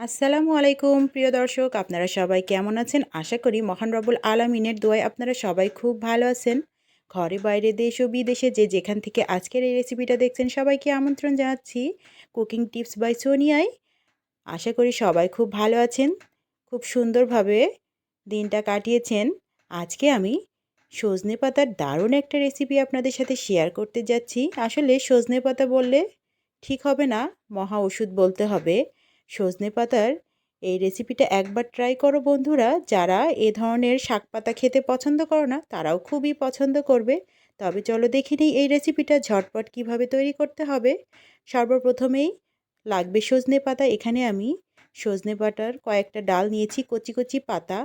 আসসালামু আলাইকুম, প্রিয় দর্শক, আপনারা সবাই কেমন আছেন? আশা করি মহান রবুল আলমিনের দোয়ায় আপনারা সবাই খুব ভালো আছেন। ঘরে, বাইরে, দেশ ও বিদেশে যে যেখান থেকে আজকের এই রেসিপিটা দেখছেন, সবাইকে আমন্ত্রণ জানাচ্ছি কুকিং টিপস বাই সোনিয়ায় আশা করি সবাই খুব ভালো আছেন, খুব সুন্দরভাবে দিনটা কাটিয়েছেন। আজকে আমি সজনে পাতার দারুণ একটা রেসিপি আপনাদের সাথে শেয়ার করতে যাচ্ছি। আসলে সজনে পাতা বললে ঠিক হবে না, মহা ওষুধ বলতে হবে। সজনে পাতার এই রেসিপিটা একবার ট্রাই করো বন্ধুরা। যারা এ ধরনের শাক পাতা খেতে পছন্দ করো না, তারাও খুবই পছন্দ করবে। তবে চলো দেখে নিই এই রেসিপিটা ঝটপট কীভাবে তৈরি করতে হবে। সর্বপ্রথমেই লাগবে সজনে পাতা। এখানে আমি সজনে পাতার কয়েকটা ডাল নিয়েছি, কচি কচি পাতা।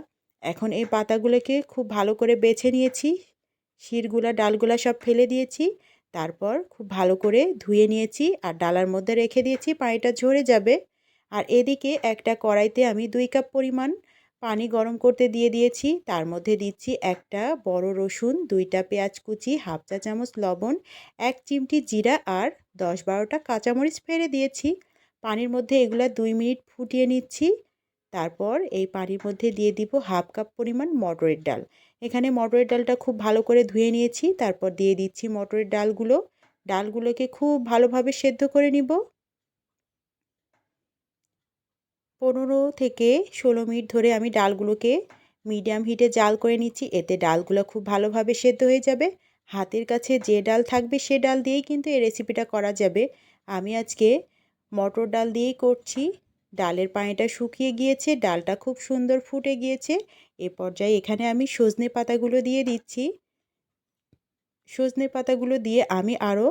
এখন এই পাতাগুলোকে খুব ভালো করে বেছে নিয়েছি। শিরগুলা, ডালগুলা সব ফেলে দিয়েছি। তারপর খুব ভালো করে ধুয়ে নিয়েছি আর ডালার মধ্যে রেখে দিয়েছি। পানিটা ঝরে যাবে। আর এদিকে একটা কড়াইতে আমি দুই কাপ পরিমাণ পানি গরম করতে দিয়ে দিয়েছি। তার মধ্যে দিচ্ছি একটা বড় রসুন, দুইটা পেঁয়াজ কুচি, হাফ চা চামচ লবণ, এক চিমটি জিরা আর দশ বারোটা কাঁচামরিচ ফেলে দিয়েছি। পানির মধ্যে এগুলা দুই মিনিট ফুটিয়ে নিচ্ছি। তারপর এই পানির মধ্যে দিয়ে দিব হাফ কাপ পরিমাণ মটরের ডাল। এখানে মটরের ডালটা খুব ভালো করে ধুয়ে নিয়েছি। তারপর দিয়ে দিচ্ছি মটরের ডালগুলো। ডালগুলোকে খুব ভালোভাবে সেদ্ধ করে নিব। পনেরো থেকে ষোলো মিনিট ধরে আমি ডালগুলোকে মিডিয়াম হিটে জাল করে নিচ্ছি। এতে ডালগুলো খুব ভালোভাবে সেদ্ধ হয়ে যাবে। হাতের কাছে যে ডাল থাকবে সে ডাল দিয়েই কিন্তু এই রেসিপিটা করা যাবে। আমি আজকে মটর ডাল দিয়েই করছি। ডালের পানিটা শুকিয়ে গিয়েছে, ডালটা খুব সুন্দর ফুটে গিয়েছে। এ পর্যায়ে এখানে আমি সজনে পাতাগুলো দিয়ে দিচ্ছি। সজনে পাতাগুলো দিয়ে আমি আরও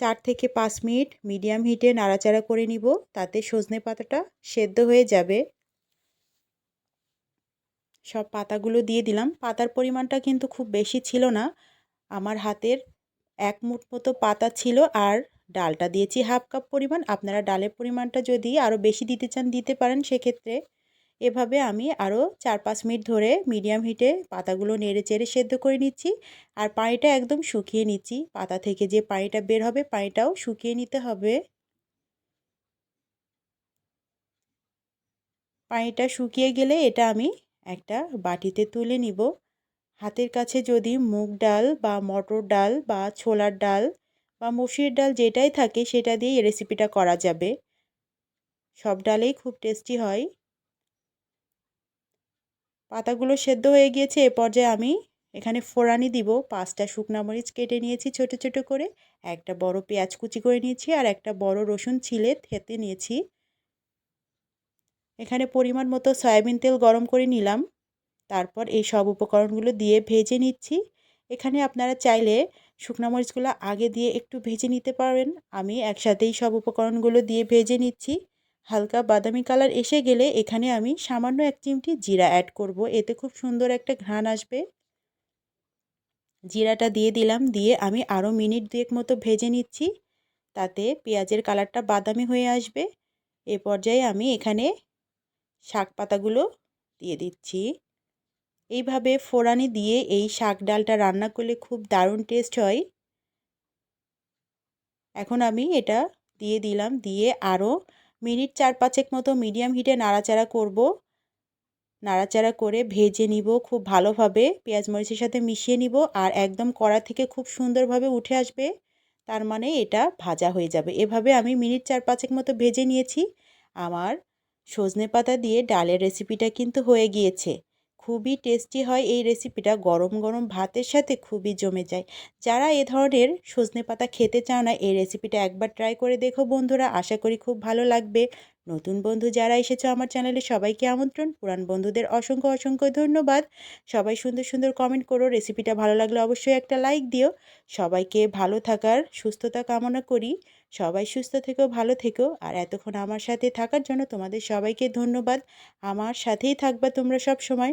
চার থেকে পাঁচ মিনিট মিডিয়াম হিটে নাড়াচাড়া করে নিব, তাতে সজনে পাতাটা সেদ্ধ হয়ে যাবে। সব পাতাগুলো দিয়ে দিলাম। পাতার পরিমাণটা কিন্তু খুব বেশি ছিল না। আমার হাতের এক মুঠ মতো পাতা ছিল আর ডালটা দিয়েছি হাফ কাপ পরিমাণ। আপনারা ডালের পরিমাণটা যদি আরও বেশি দিতে চান, দিতে পারেন সেক্ষেত্রে। এভাবে আমি আরও চার পাঁচ মিনিট ধরে মিডিয়াম হিটে পাতাগুলো নেড়ে চেড়ে সেদ্ধ করে নিচ্ছি। আর পানিটা একদম শুকিয়ে নিচ্ছি। পাতা থেকে যে পানিটা বের হবে, পানিটাও শুকিয়ে নিতে হবে। পানিটা শুকিয়ে গেলে এটা আমি একটা বাটিতে তুলে নিব। হাতের কাছে যদি মুগ ডাল বা মটর ডাল বা ছোলার ডাল বা মসুর ডাল যেটাই থাকে, সেটা দিয়ে রেসিপিটা করা যাবে। সব ডালেই খুব টেস্টি হয়। পাতাগুলো সেদ্ধ হয়ে গিয়েছে, এ পর্যায়ে আমি এখানে ফোড়ানি দিব। পাঁচটা শুকনা মরিচ কেটে নিয়েছি ছোট ছোট করে, একটা বড় পেঁয়াজ কুচি করে নিয়েছি আর একটা বড় রসুন ছিলে থেতে নিয়েছি। এখানে পরিমাণ মতো সয়াবিন তেল গরম করে নিলাম। তারপর এই সব উপকরণগুলো দিয়ে ভেজে নিচ্ছি। এখানে আপনারা চাইলে শুকনো মরিচগুলো আগে দিয়ে একটু ভেজে নিতে পারবেন। আমি একসাথেই সব উপকরণগুলো দিয়ে ভেজে নিচ্ছি। হালকা বাদামি কালার এসে গেলে এখানে আমি সামান্য এক চিমটি জিরা অ্যাড করব। এতে খুব সুন্দর একটা ঘ্রাণ আসবে। জিরাটা দিয়ে দিলাম, দিয়ে আমি আরও মিনিট দুয়েক মতো ভেজে নিচ্ছি। তাতে পেঁয়াজের কালারটা বাদামি হয়ে আসবে। এ পর্যায়ে আমি এখানে শাক পাতাগুলো দিয়ে দিচ্ছি। এইভাবে ফোড়ানি দিয়ে এই শাক ডালটা রান্না করলে খুব দারুণ টেস্ট হয়। এখন আমি এটা দিয়ে দিলাম, দিয়ে আরও মিনিট চার পাঁচেক মতো মিডিয়াম হিটে নাড়াচাড়া করব। নাড়াচাড়া করে ভেজে নিব খুব ভালোভাবে। পেঁয়াজ মরিচের সাথে মিশিয়ে নিব আর একদম কড়া থেকে খুব সুন্দরভাবে উঠে আসবে। তার মানে এটা ভাজা হয়ে যাবে। এভাবে আমি মিনিট চার পাঁচেক মতো ভেজে নিয়েছি। আমার সজনে পাতা দিয়ে ডালের রেসিপিটা কিন্তু হয়ে গিয়েছে। খুবই টেস্টি হয় এই রেসিপিটা গরম গরম ভাতের সাথে খুবই জমে যায়। যারা এ ধরনের সজনে পাতা খেতে চাও না, এই রেসিপিটা একবার ট্রাই করে দেখো বন্ধুরা। আশা করি খুব ভালো লাগবে। নতুন বন্ধু যারা এসেছ আমার চ্যানেলে সবাইকে আমন্ত্রণ। পুরান বন্ধুদের অসংখ্য অসংখ্য ধন্যবাদ। সবাই সুন্দর সুন্দর কমেন্ট করো। রেসিপিটা ভালো লাগলে অবশ্যই একটা লাইক দিও। সবাইকে ভালো থাকার সুস্থতা কামনা করি। সবাই সুস্থ থেকো, ভালো থেকো। আর এতক্ষণ আমার সাথে থাকার জন্য তোমাদের সবাইকে ধন্যবাদ। আমার সাথেই থাকবা তোমরা সব সময়